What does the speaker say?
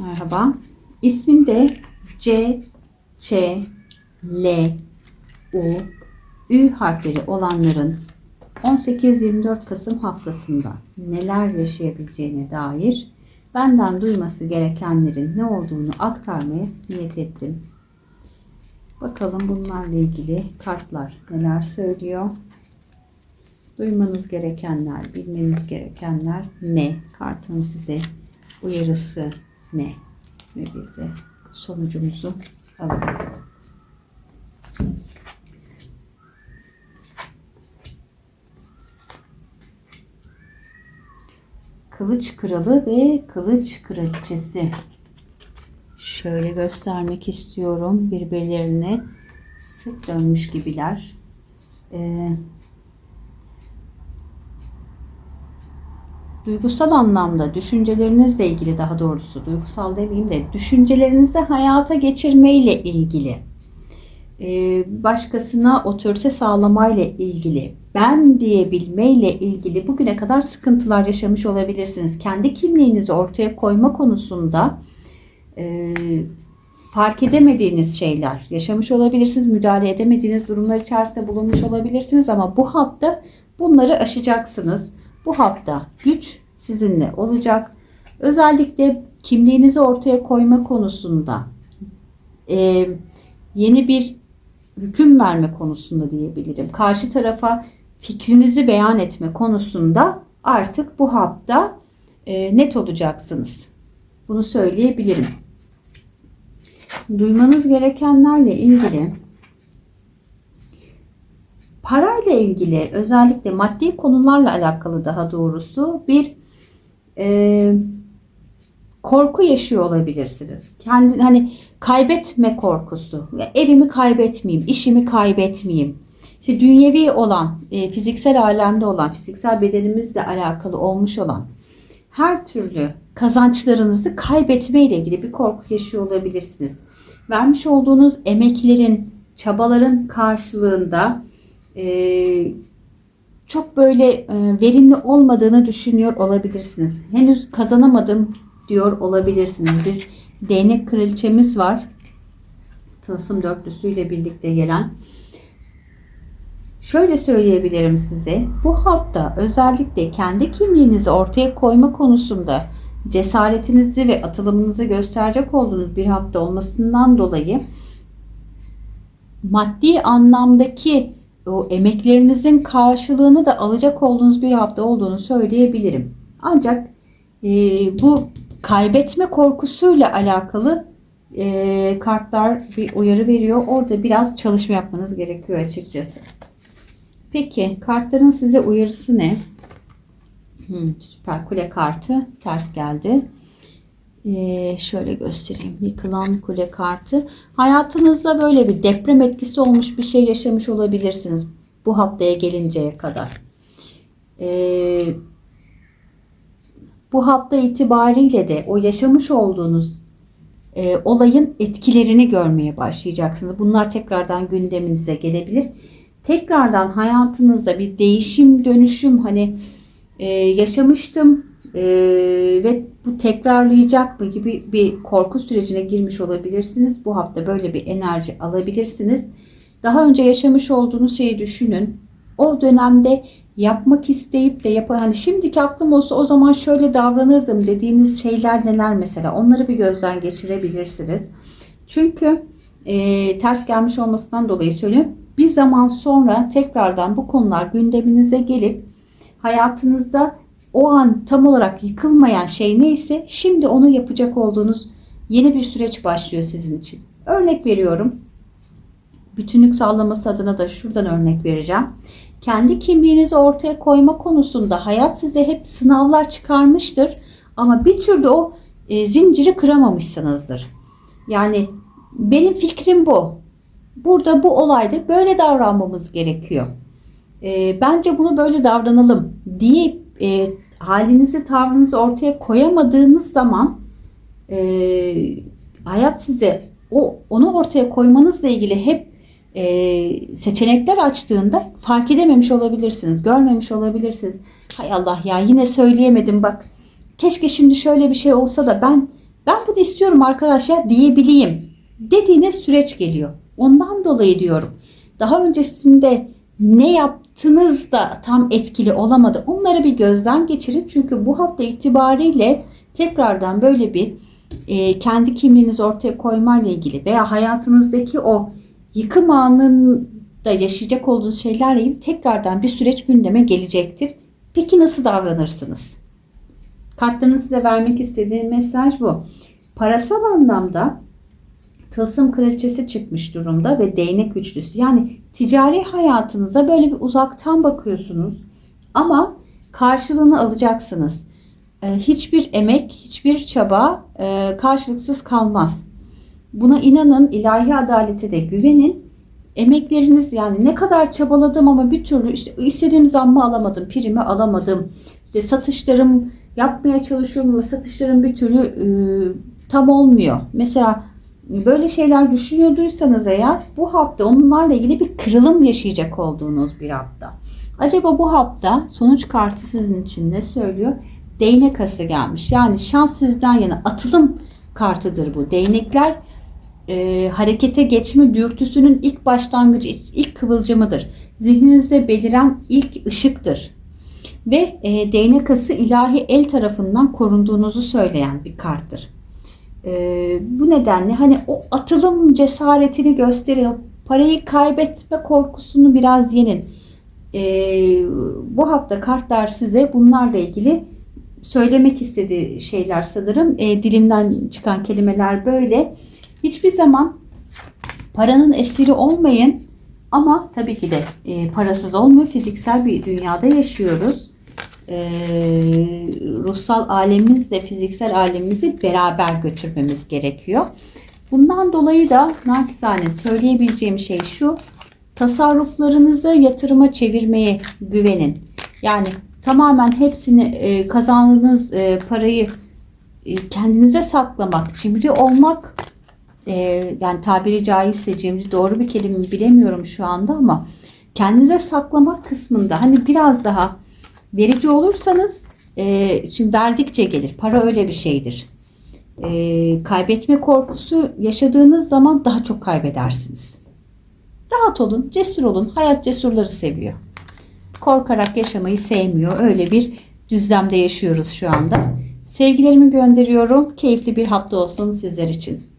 Merhaba. İsminde C, Ç, L, U, Ü harfleri olanların 18-24 Kasım haftasında neler yaşayabileceğine dair benden duyması gerekenlerin ne olduğunu aktarmaya niyet ettim. Bakalım bunlarla ilgili kartlar neler söylüyor? Duymanız gerekenler, bilmeniz gerekenler ne? Kartın size uyarısı ne? Ve bir de sonucumuzu alalım. Kılıç Kralı ve Kılıç Kraliçesi. Şöyle göstermek istiyorum. Birbirlerine sırt dönmüş gibiler. Ee, duygusal anlamda düşüncelerinizle ilgili daha doğrusu duygusal demeyeyim de düşüncelerinizi hayata geçirmeyle ilgili ee, başkasına otorite sağlamayla ilgili ben diyebilmeyle ilgili bugüne kadar sıkıntılar yaşamış olabilirsiniz. Kendi kimliğinizi ortaya koyma konusunda e, fark edemediğiniz şeyler yaşamış olabilirsiniz. Müdahale edemediğiniz durumlar içerisinde bulunmuş olabilirsiniz ama bu hafta bunları aşacaksınız. Bu hafta güç sizinle olacak. Özellikle kimliğinizi ortaya koyma konusunda e, yeni bir hüküm verme konusunda diyebilirim. Karşı tarafa fikrinizi beyan etme konusunda artık bu hafta e, net olacaksınız. Bunu söyleyebilirim. Duymanız gerekenlerle ilgili parayla ilgili özellikle maddi konularla alakalı daha doğrusu bir e, korku yaşıyor olabilirsiniz. Kendi hani kaybetme korkusu. Ya evimi kaybetmeyeyim, işimi kaybetmeyeyim. İşte dünyevi olan, e, fiziksel alemde olan, fiziksel bedenimizle alakalı olmuş olan her türlü kazançlarınızı kaybetme ile ilgili bir korku yaşıyor olabilirsiniz. Vermiş olduğunuz emeklerin, çabaların karşılığında çok böyle e, verimli olmadığını düşünüyor olabilirsiniz. Henüz kazanamadım diyor olabilirsiniz. Bir değnek kraliçemiz var. Tılsım dörtlüsüyle birlikte gelen. Şöyle söyleyebilirim size. Bu hafta özellikle kendi kimliğinizi ortaya koyma konusunda cesaretinizi ve atılımınızı gösterecek olduğunuz bir hafta olmasından dolayı maddi anlamdaki o emeklerinizin karşılığını da alacak olduğunuz bir hafta olduğunu söyleyebilirim. Ancak e, bu kaybetme korkusuyla alakalı e, kartlar bir uyarı veriyor. Orada biraz çalışma yapmanız gerekiyor açıkçası. Peki kartların size uyarısı ne? Hmm, süper kule kartı ters geldi. Ee, şöyle göstereyim. Yıkılan kule kartı. Hayatınızda böyle bir deprem etkisi olmuş bir şey yaşamış olabilirsiniz. Bu haftaya gelinceye kadar. Ee, bu hafta itibariyle de o yaşamış olduğunuz e, olayın etkilerini görmeye başlayacaksınız. Bunlar tekrardan gündeminize gelebilir. Tekrardan hayatınızda bir değişim, dönüşüm hani e, yaşamıştım e, ve bu tekrarlayacak mı gibi bir korku sürecine girmiş olabilirsiniz. Bu hafta böyle bir enerji alabilirsiniz. Daha önce yaşamış olduğunuz şeyi düşünün. O dönemde yapmak isteyip de yap hani şimdiki aklım olsa o zaman şöyle davranırdım dediğiniz şeyler neler mesela onları bir gözden geçirebilirsiniz. Çünkü e, ters gelmiş olmasından dolayı söylüyorum. Bir zaman sonra tekrardan bu konular gündeminize gelip hayatınızda o an tam olarak yıkılmayan şey neyse şimdi onu yapacak olduğunuz yeni bir süreç başlıyor sizin için. Örnek veriyorum. Bütünlük sağlaması adına da şuradan örnek vereceğim. Kendi kimliğinizi ortaya koyma konusunda hayat size hep sınavlar çıkarmıştır ama bir türlü o e, zinciri kıramamışsınızdır. Yani benim fikrim bu. Burada bu olayda böyle davranmamız gerekiyor. E, bence bunu böyle davranalım diye e, halinizi, tavrınızı ortaya koyamadığınız zaman e, hayat size o onu ortaya koymanızla ilgili hep e, seçenekler açtığında fark edememiş olabilirsiniz, görmemiş olabilirsiniz. Hay Allah ya yine söyleyemedim bak. Keşke şimdi şöyle bir şey olsa da ben ben bunu istiyorum arkadaşlar diyebileyim dediğiniz süreç geliyor. Ondan dolayı diyorum. Daha öncesinde ne yaptınız da tam etkili olamadı. Onları bir gözden geçirin. Çünkü bu hafta itibariyle tekrardan böyle bir e, kendi kimliğinizi ortaya koymayla ilgili veya hayatınızdaki o yıkım anında yaşayacak olduğunuz şeylerle ilgili tekrardan bir süreç gündeme gelecektir. Peki nasıl davranırsınız? Kartların size vermek istediği mesaj bu. Parasal anlamda tılsım kraliçesi çıkmış durumda ve değnek üçlüsü. Yani ticari hayatınıza böyle bir uzaktan bakıyorsunuz ama karşılığını alacaksınız. Ee, hiçbir emek, hiçbir çaba e, karşılıksız kalmaz. Buna inanın, ilahi adalete de güvenin. Emekleriniz yani ne kadar çabaladım ama bir türlü işte istediğim zammı alamadım, primi alamadım. İşte satışlarım yapmaya çalışıyorum ama satışlarım bir türlü e, tam olmuyor. Mesela böyle şeyler düşünüyorduysanız eğer bu hafta onlarla ilgili bir kırılım yaşayacak olduğunuz bir hafta. Acaba bu hafta sonuç kartı sizin için ne söylüyor? Değnek ası gelmiş. Yani şans sizden yana atılım kartıdır bu. Değnekler e, harekete geçme dürtüsünün ilk başlangıcı, ilk kıvılcımıdır. Zihninizde beliren ilk ışıktır. Ve e, değnek ası ilahi el tarafından korunduğunuzu söyleyen bir karttır. E, bu nedenle hani o atılım cesaretini gösterin, parayı kaybetme korkusunu biraz yenin. E, bu hafta kartlar size bunlarla ilgili söylemek istediği şeyler sanırım. E, dilimden çıkan kelimeler böyle. Hiçbir zaman paranın esiri olmayın ama tabii ki de e, parasız olmuyor. Fiziksel bir dünyada yaşıyoruz. E, ruhsal alemimizle fiziksel alemimizi beraber götürmemiz gerekiyor. Bundan dolayı da naçizane söyleyebileceğim şey şu. Tasarruflarınızı yatırıma çevirmeye güvenin. Yani tamamen hepsini e, kazandığınız e, parayı e, kendinize saklamak, cimri olmak e, yani tabiri caizse cimri doğru bir kelime mi bilemiyorum şu anda ama kendinize saklamak kısmında hani biraz daha verici olursanız e, şimdi verdikçe gelir. Para öyle bir şeydir. E, kaybetme korkusu yaşadığınız zaman daha çok kaybedersiniz. Rahat olun, cesur olun. Hayat cesurları seviyor. Korkarak yaşamayı sevmiyor. Öyle bir düzlemde yaşıyoruz şu anda. Sevgilerimi gönderiyorum. Keyifli bir hafta olsun sizler için.